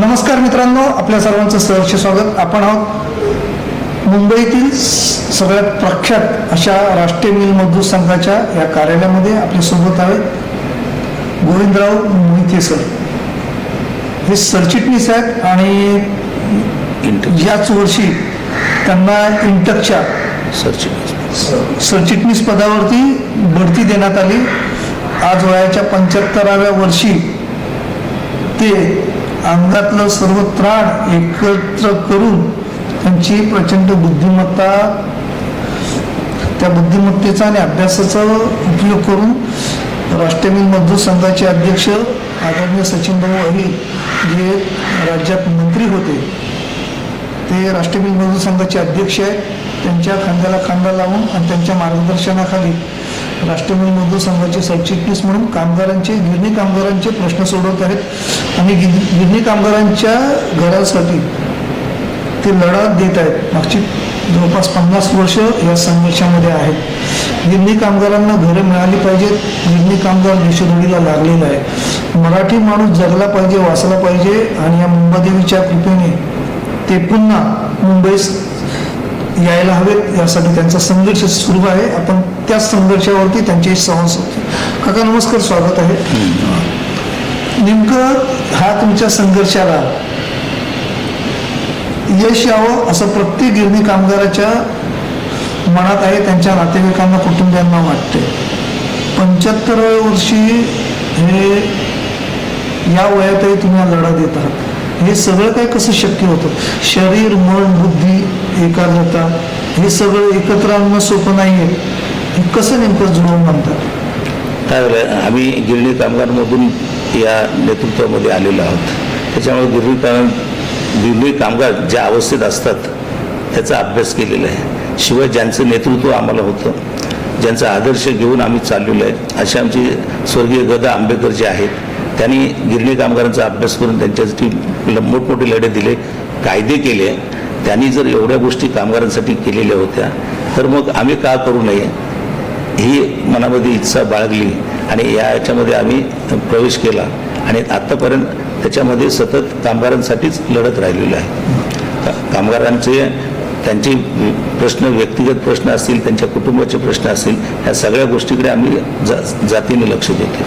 नमस्कार मित्रांनो आपल्या सर्वांचं सहर्ष स्वागत. आपण आहोत मुंबईतील सगळ्यात प्रख्यात अशा राष्ट्रीय मिल मजदूर संघाच्या या कार्यालयामध्ये आपल्यासोबत आहेत गोविंदराव मोहिते सर. हे सरचिटणीस आहेत आणि याच वर्षी त्यांना इंटकच्या सरचिटणीस सरचिटणीस पदावरती बढती देण्यात आली. आज वयाच्या पंच्याहत्तराव्या वर्षी ते अंगातलं सर्व त्राण एकत्र करून त्यांची प्रचंड बुद्धिमत्ता त्या बुद्धिमत्तेचा आणि अभ्यासाचा उपयोग करून राष्ट्रीय मजदूर संघाचे अध्यक्ष आदरणीय सचिन भाऊ अहिर जे राज्यात मंत्री होते ते राष्ट्रीय मजदूर संघाचे अध्यक्ष आहेत. त्यांच्या खांद्याला खांदा लावून आणि त्यांच्या मार्गदर्शनाखाली राष्ट्रीय मजदूर संघाचे सरचिटणीस म्हणून कामगारांचे गिरणी कामगारांचे प्रश्न सोडवत आहेत. आणि गिरणी कामगारांच्या घरासाठी ते लढा देत आहेत. मागची जवळपास पन्नास वर्ष या संघर्षामध्ये आहेत. गिरणी कामगारांना घरं मिळाली पाहिजेत. गिरणी कामगार देशोधडीला लागलेला आहे मराठी माणूस जगला पाहिजे वाचला पाहिजे. आणि या मुंबादेवीच्या कृपेने ते पुन्हा मुंबईस यायला हवेत. यासाठी त्यांचा संघर्ष सुरू आहे. आपण त्याच संघर्षावरती त्यांचे संवाद होते. काका नमस्कार स्वागत आहे. नेमकं हा तुमच्या संघर्षाला यश यावं असं प्रत्येक गिरणी कामगाराच्या मनात आहे त्यांच्या नातेवाईकांना कुटुंबियांना वाटते पंच्याहत्तराव्या वर्षी हे या वयातही तुम्ही हा लढा देत आहात. हे सगळं काय कसं शक्य होतं? शरीर मन बुद्धी एकाग्रता हे सगळं एकत्र आणणं सोपं नाही आहे हे कसं नेमकं जुळवून म्हणतात काय झालं आम्ही गिरणी कामगारमधून या नेतृत्वामध्ये आलेलो आहोत. त्याच्यामुळे गिरणी काम गिरणी कामगार ज्या अवस्थेत असतात त्याचा अभ्यास केलेला आहे. शिवाय ज्यांचं नेतृत्व आम्हाला होतं ज्यांचा आदर्श घेऊन आम्ही चाललेलो आहे असे आमचे स्वर्गीय गदा आंबेडकर जे आहेत त्यांनी गिरणी कामगारांचा अभ्यास करून त्यांच्यासाठी मोठमोठे लढे दिले कायदे केले. त्यांनी जर एवढ्या गोष्टी कामगारांसाठी केलेल्या होत्या तर मग आम्ही का करू नये? ही मनामध्ये इच्छा बाळगली आणि या याच्यामध्ये आम्ही प्रवेश केला. आणि आत्तापर्यंत त्याच्यामध्ये सतत कामगारांसाठीच लढत राहिलेलो आहे. कामगारांचे त्यांचे प्रश्न व्यक्तिगत प्रश्न असतील त्यांच्या कुटुंबाचे प्रश्न असतील ह्या सगळ्या गोष्टीकडे आम्ही जा जातीने लक्ष देतो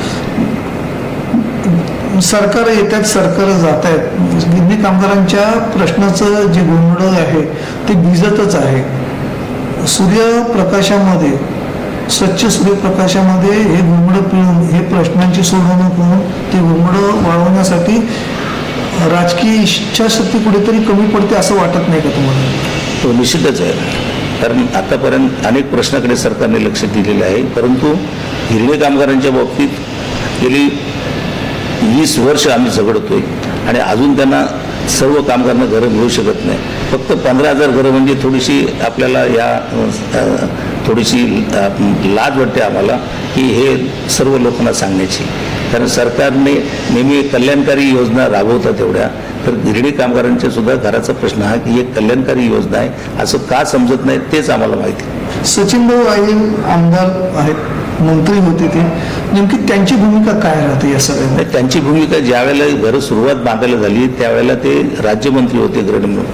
सरकार येतात सरकार जात आहेत गिरणी कामगारांच्या प्रश्नाचं जे गोंधळ आहे ते भिजतच आहे. सूर्यप्रकाशामध्ये स्वच्छ सूर्यप्रकाशामध्ये हे घुमडं पिळून हे प्रश्नांची सोडवणूक करून ते घुमडं वाढवण्यासाठी राजकीय इच्छाशक्ती कुठेतरी कमी पडते असं वाटत नाही का तुम्हाला? तो निश्चितच आहे. कारण आतापर्यंत अनेक प्रश्नाकडे सरकारने लक्ष दिलेलं आहे. परंतु हिरणे कामगारांच्या बाबतीत गेली वीस वर्ष आम्ही झगडतोय आणि अजून त्यांना सर्व कामगारांना घरं मिळू शकत नाही. फक्त पंधरा हजार घरं म्हणजे थोडीशी आपल्याला या थोडीशी लाज वाटते आम्हाला की हे सर्व लोकांना सांगण्याची. कारण सरकारने नेहमी कल्याणकारी योजना राबवतात एवढ्या तर गिरणी कामगारांच्या सुद्धा घराचा प्रश्न हा की एक कल्याणकारी योजना आहे असं का समजत नाही तेच आम्हाला माहिती. सचिन भाऊ आई आमदार आहेत. मंत्री होते ते. नेमकी त्यांची भूमिका काय राहते या सगळ्यांना त्यांची भूमिका ज्यावेळेला घरं सुरुवात बांधायला झाली त्यावेळेला ते राज्यमंत्री होते गृह म्हणून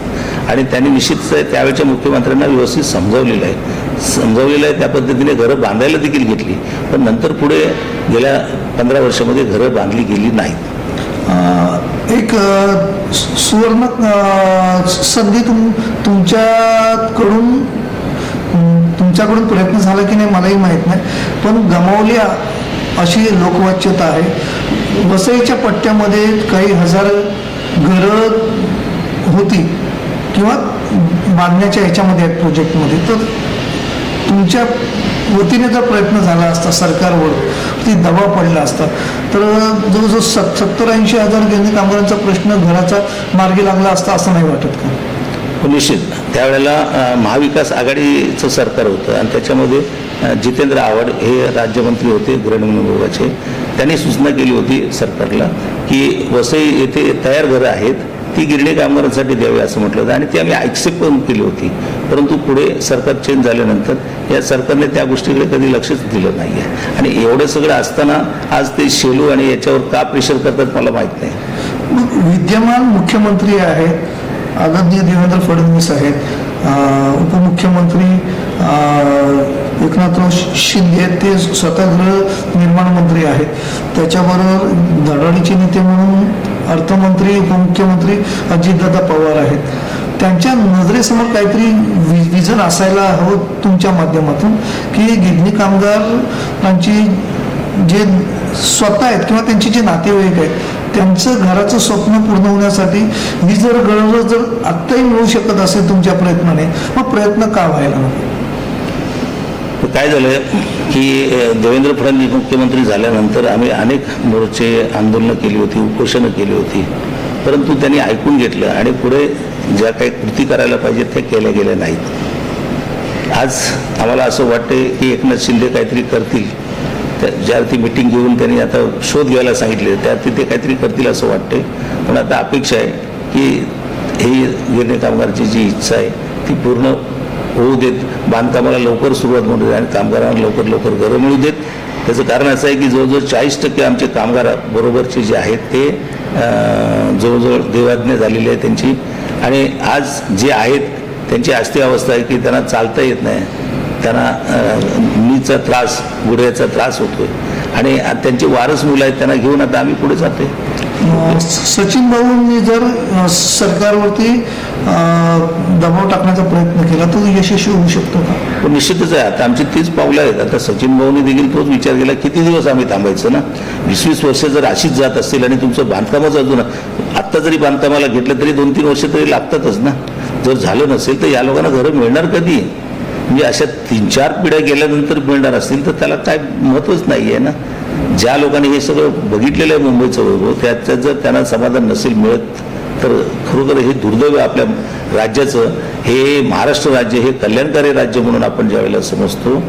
आणि त्यांनी निश्चित त्यावेळच्या मुख्यमंत्र्यांना व्यवस्थित समजावलेलं आहे. समजावलेलं आहे त्या पद्धतीने घरं बांधायला देखील घेतली. पण नंतर पुढे गेल्या पंधरा वर्षामध्ये घरं बांधली गेली नाहीत. एक सुवर्ण संधी तुम तुमच्याकडून तुमच्याकडून प्रयत्न झाला की नाही मलाही माहीत नाही. पण गमावली अशी लोकवाच्यता आहे. वसईच्या पट्ट्यामध्ये काही हजार घरं होती किंवा बांधण्याच्या ह्याच्यामध्ये आहेत प्रोजेक्टमध्ये तर तुमच्या वतीने जर प्रयत्न झाला असता सरकारवर ती दबाव पडला असता तर जवळजवळ सत सत्तर ऐंशी हजार गिरणी कामगारांचा प्रश्न घराचा मार्गी लागला असता असं नाही वाटत का? हो, निश्चित. त्यावेळेला महाविकास आघाडीचं सरकार होतं आणि त्याच्यामध्ये जितेंद्र आव्हाड हे राज्यमंत्री होते गृहनिर्माण विभागाचे. त्यांनी सूचना केली होती सरकारला की वसई येथे तयार घरं आहेत ती गिरणी कामगारांसाठी द्यावी असं म्हटलं होतं. आणि ती आम्ही ॲक्सेप्ट पण केली होती. परंतु पुढे सरकार चेंज झाल्यानंतर या सरकारने त्या गोष्टीकडे कधी लक्षच दिलं नाही आहे आणि एवढं सगळं असताना आज ते शेलू आणि याच्यावर का प्रेशर करतात मला माहीत नाही. विद्यमान मुख्यमंत्री आहेत आदरणीय देवेंद्र फडणवीस आहेत उपमुख्यमंत्री एकनाथराव शिंदे ते स्वतः गृहनिर्माण मंत्री आहेत. त्याच्याबरोबर धडाडीचे नेते म्हणून अर्थमंत्री उपमुख्यमंत्री अजितदादा पवार आहेत. त्यांच्या नजरेसमोर काहीतरी विजन असायला हवं तुमच्या माध्यमातून की गिरणी कामगारांची जे स्वतः आहेत किंवा त्यांचे जे नातेवाईक आहेत त्यांचं घराचं स्वप्न पूर्ण होण्यासाठी मी जर गरज जर आत्ताही मिळू शकत असेल तुमच्या प्रयत्नाने मग प्रयत्न का व्हायला नको? काय झालं की देवेंद्र फडणवीस मुख्यमंत्री झाल्यानंतर आम्ही अनेक मोर्चे आंदोलनं केली होती उपोषणं केली होती. परंतु त्यांनी ऐकून घेतलं आणि पुढे ज्या काही कृती करायला पाहिजेत त्या केल्या गेल्या नाहीत. आज आम्हाला असं वाटते की एकनाथ शिंदे काहीतरी करतील. त्या ज्या ती मिटिंग घेऊन त्यांनी आता शोध घ्यायला सांगितले त्या तिथे काहीतरी करतील असं वाटते पण आता अपेक्षा आहे की ही गिरणी कामगारची जी इच्छा आहे ती पूर्ण होऊ देत. बांधकामाला लवकर सुरुवात म्हणू देत आणि कामगारांना लवकर लवकर घरं मिळू देत. त्याचं कारण असं आहे की जवळजवळ चाळीस टक्के आमचे कामगार बरोबरचे जे आहेत ते जवळजवळ देवाज्ञ झालेली आहे त्यांची. आणि आज जे आहेत त्यांची अस्थि अवस्था आहे की त्यांना चालता येत नाही. त्यांना नीचा त्रास गुडघ्याचा त्रास होतोय. आणि त्यांचे वारस मुलं आहेत त्यांना घेऊन आता आम्ही पुढे जातोय. अं, सचिन भाऊंनी जर सरकारवरती दबाव टाकण्याचा प्रयत्न केला तो यशस्वी होऊ शकतो का? पण निश्चितच आहे. आता आमची तीच पावलं आहेत. आता सचिन भाऊनी देखील तोच विचार केला किती दिवस आम्ही थांबायचं ना? वीस वीस वर्ष जर अशीच जात असतील आणि तुमचं बांधकामच अजून आत्ता जरी बांधकामाला घेतलं तरी दोन तीन वर्ष तरी लागतातच ना? जर झालं नसेल तर या लोकांना घरं मिळणार कधी? म्हणजे अशा तीन चार पिढ्या गेल्यानंतर मिळणार असतील तर त्याला काय महत्वच नाही आहे ना. ज्या लोकांनी हे सगळं बघितलेलं आहे मुंबईचं वैभव त्याचं जर त्यांना समाधान नसेल मिळत तर खरोखर हे दुर्दैव आपल्या राज्याचं. हे महाराष्ट्र राज्य हे कल्याणकारी राज्य म्हणून आपण ज्यावेळेला समजतो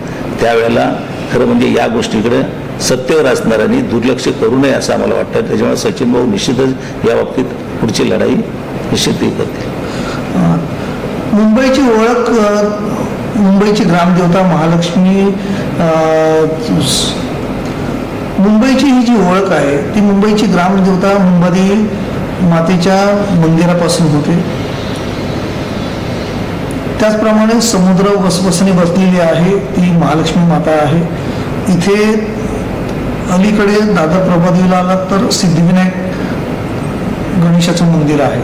त्यावेळेला खरं म्हणजे या गोष्टीकडे सत्तेवर असणाऱ्यांनी दुर्लक्ष करू नये असं आम्हाला वाटतं. त्याच्यामुळे सचिन भाऊ निश्चितच या बाबतीत पुढची लढाई निश्चित करतील. मुंबईची ओळख मुंबईची ग्रामदेवता महालक्ष्मी मुंबईची ही जी ओळख आहे ती मुंबईची ग्रामदेवता मुंबई मातेच्या मंदिरापासून होते. त्याचप्रमाणे समुद्र वसवसने बसलेली आहे ती महालक्ष्मी माता आहे. इथे अलीकडे दादर प्रभादेवीला आलात तर सिद्धिविनायक गणेशाचं मंदिर आहे.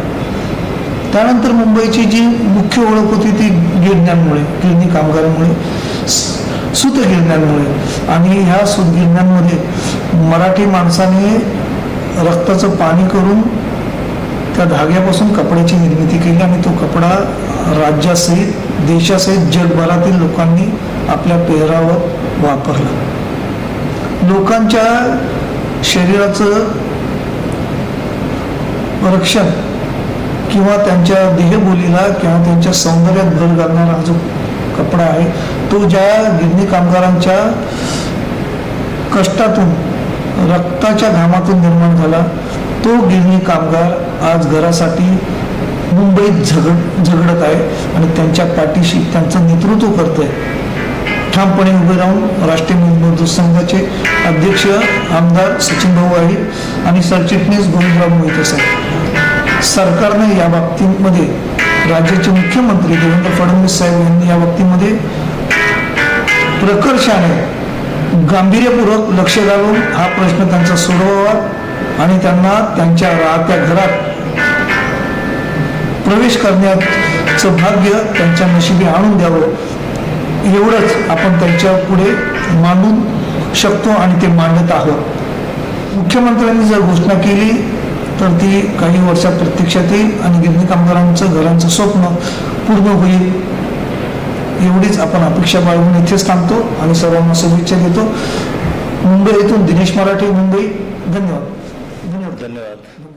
त्यानंतर मुंबईची जी मुख्य ओळख होती ती गिरण्यांमुळे गिरणी कामगारांमुळे सुतगिरण्यांमुळे आणि ह्या सूतगिरण्यांमध्ये मराठी माणसाने रक्ताचं पाणी करून त्या धाग्यापासून कपड्याची निर्मिती केली आणि तो कपडा राज्यासहित देशासहित जगभरातील लोकांनी आपल्या पेहरावर वापरला. लोकांच्या शरीराचं रक्षण किंवा त्यांच्या देहबोलीला किंवा त्यांच्या सौंदर्यात भर घालणारा हा जो कपडा आहे तो ज्या गिरणी कामगारांच्या कष्टातून रक्ताच्या घामातून निर्माण झाला तो गिरणी कामगार आज घरासाठी मुंबईत झगड झगडत आहे आणि त्यांच्या पाठीशी त्यांचं नेतृत्व करतोय. ठामपणे उभे राहून राष्ट्रीय मजदूर संघाचे अध्यक्ष आमदार सचिन भाऊ आहे आणि सरचिटणीस गोविंदराव मोहिते साहेब. सरकारने या बाबतीमध्ये राज्याचे मुख्यमंत्री देवेंद्र फडणवीस साहेब यांनी या बाबतीमध्ये प्रकर्षाने गांभीर्यपूर्वक लक्ष घालून हा प्रश्न त्यांचा सोडवावा आणि त्यांना त्यांच्या राहत्या घरात प्रवेश करण्याचं भाग्य त्यांच्या नशिबी आणून द्यावं एवढंच आपण त्यांच्या पुढे मांडून शकतो आणि ते मांडत आहोत. मुख्यमंत्र्यांनी जर घोषणा केली तर ती काही वर्षात प्रत्यक्षात येईल आणि गिरणी कामगारांचं घरांचं स्वप्न पूर्ण होईल. एवढीच आपण अपेक्षा बाळगून इथेच थांबतो आणि सर्वांना शुभेच्छा देतो. मुंबई येथून दिनेश मराठे मुंबई. धन्यवाद. धन्यवाद. धन्यवाद.